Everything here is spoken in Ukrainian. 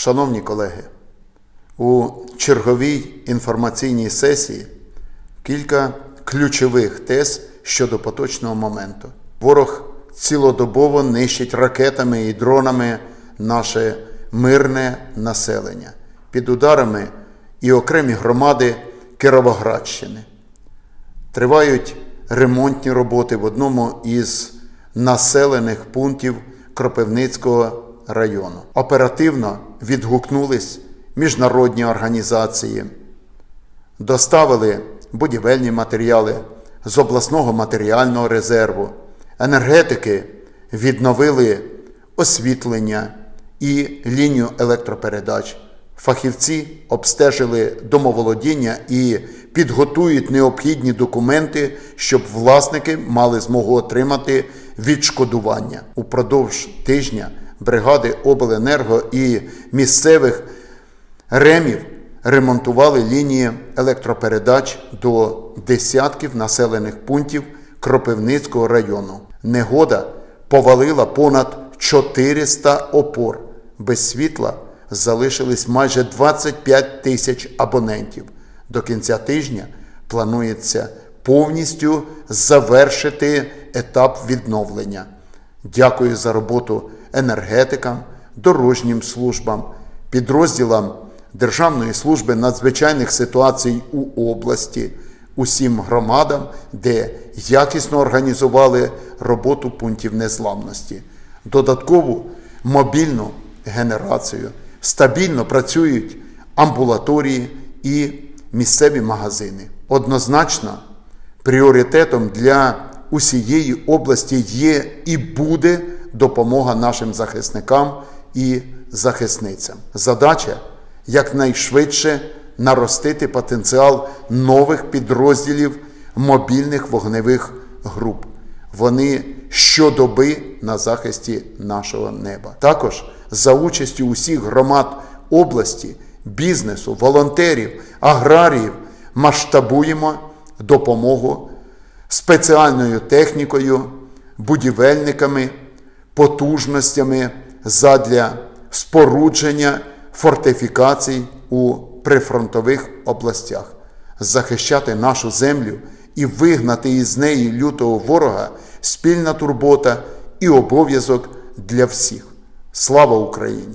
Шановні колеги, у черговій інформаційній сесії кілька ключових тез щодо поточного моменту. Ворог цілодобово нищить ракетами і дронами наше мирне населення під ударами і окремі громади Кіровоградщини. Тривають ремонтні роботи в одному із населених пунктів Кропивницького району. Оперативно відгукнулись міжнародні організації, доставили будівельні матеріали з обласного матеріального резерву, енергетики відновили освітлення і лінію електропередач. Фахівці обстежили домоволодіння і підготують необхідні документи, щоб власники мали змогу отримати відшкодування. Упродовж тижня бригади обленерго і місцевих ремів ремонтували лінії електропередач до десятків населених пунктів Кропивницького району. Негода повалила понад 400 опор. Без світла залишились майже 25 тисяч абонентів. До кінця тижня планується повністю завершити етап відновлення. Дякую за роботу енергетикам, дорожнім службам, підрозділам Державної служби надзвичайних ситуацій у області, усім громадам, де якісно організували роботу пунктів незламності, додаткову мобільну генерацію, стабільно працюють амбулаторії і місцеві магазини. Однозначно, пріоритетом для усієї області є і буде допомога нашим захисникам і захисницям. Задача якнайшвидше наростити потенціал нових підрозділів мобільних вогневих груп. Вони щодоби на захисті нашого неба. Також за участю усіх громад області, бізнесу, волонтерів, аграріїв масштабуємо допомогу спеціальною технікою, будівельниками, потужностями задля спорудження фортифікацій у прифронтових областях, захищати нашу землю і вигнати із неї лютого ворога спільна турбота і обов'язок для всіх. Слава Україні!